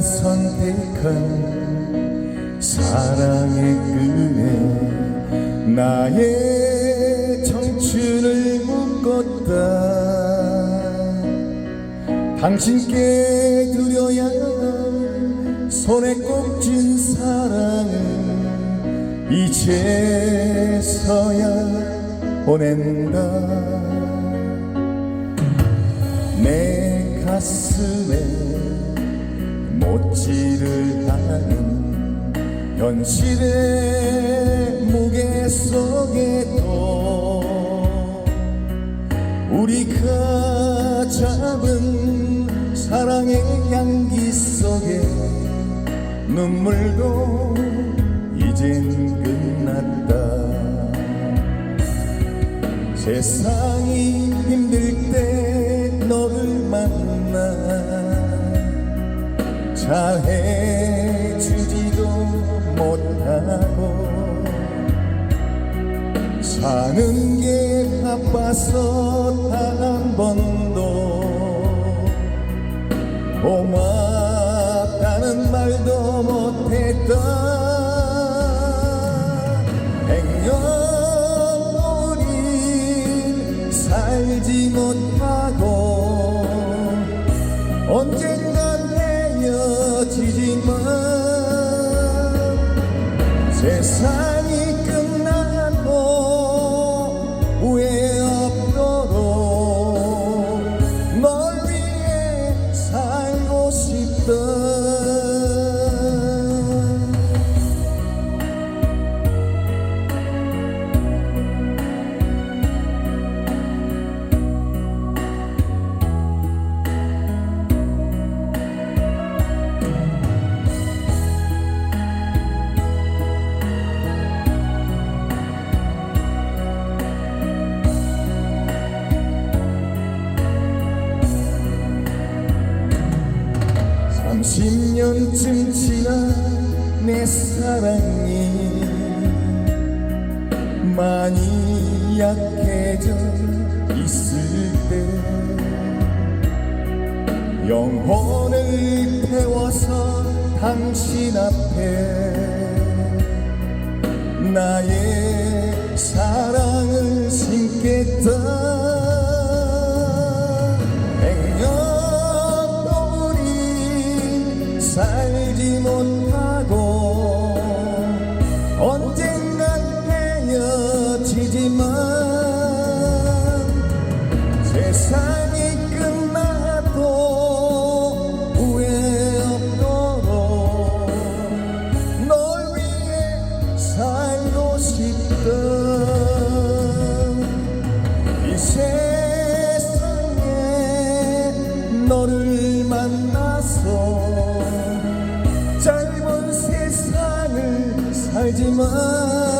선택한 사랑의 끈에 나의 청춘을 묶었다. 당신께 드려야 할 손에 꼭 쥔 사랑을 이제서야 보낸다 못지를 하는 현실의 무게 속에도 우리가 잡은 사랑의 향기 속에 눈물도 이젠 끝났다. 세상이 힘들 때 너를 만나 잘해주지도 못하고 사는 게 바빠서 단 한 번도 고맙 10년쯤 지나 내 사랑이 많이 약해져 있을 때 영혼을 태워서 당신 앞에 나의 사랑을 심겠다. 살지 못하고 살지만